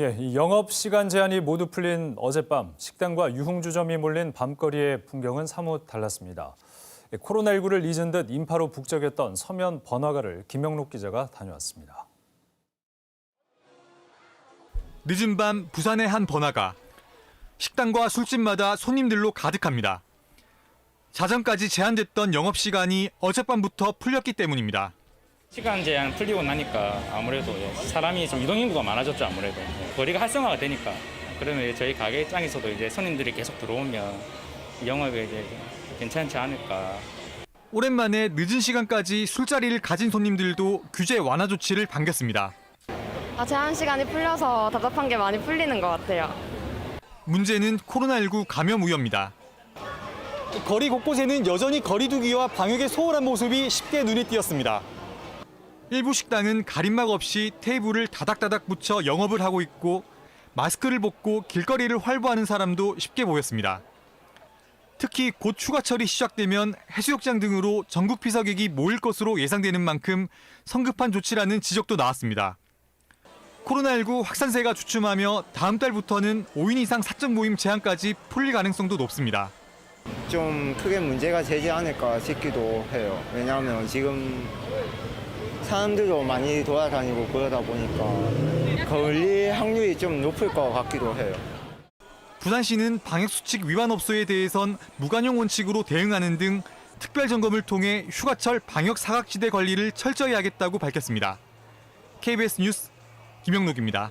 예, 이 영업 시간 제한이 모두 풀린 어젯밤 식당과 유흥주점이 몰린 밤거리의 풍경은 사뭇 달랐습니다. 예, 코로나19를 잊은 듯 인파로 북적였던 서면 번화가를 김영록 기자가 다녀왔습니다. 늦은 밤 부산의 한 번화가. 식당과 술집마다 손님들로 가득합니다. 자정까지 제한됐던 영업 시간이 어젯밤부터 풀렸기 때문입니다. 시간 제한 풀리고 나니까 아무래도 예, 사람이 좀 이동 인구가 많아졌죠 아무래도 예, 거리가 활성화가 되니까 그러면 이제 저희 가게 입장에서도 이제 손님들이 계속 들어오면 영업에 이제 괜찮지 않을까 오랜만에 늦은 시간까지 술자리를 가진 손님들도 규제 완화 조치를 반겼습니다. 아, 제한 시간이 풀려서 답답한 게 많이 풀리는 것 같아요. 문제는 코로나19 감염 우려입니다. 거리 곳곳에는 여전히 거리두기와 방역에 소홀한 모습이 쉽게 눈에 띄었습니다. 일부 식당은 가림막 없이 테이블을 다닥다닥 붙여 영업을 하고 있고 마스크를 벗고 길거리를 활보하는 사람도 쉽게 보였습니다. 특히 곧 휴가철이 시작되면 해수욕장 등으로 전국 피서객이 모일 것으로 예상되는 만큼 성급한 조치라는 지적도 나왔습니다. 코로나19 확산세가 주춤하며 다음 달부터는 5인 이상 사적 모임 제한까지 풀릴 가능성도 높습니다. 좀 크게 문제가 되지 않을까 싶기도 해요. 왜냐하면 지금 사람들도 많이 돌아다니고 그러다 보니까 걸릴 확률이 좀 높을 것 같기도 해요. 부산시는 방역수칙 위반 업소에 대해선 무관용 원칙으로 대응하는 등 특별 점검을 통해 휴가철 방역 사각지대 관리를 철저히 하겠다고 밝혔습니다. KBS 뉴스 김영록입니다.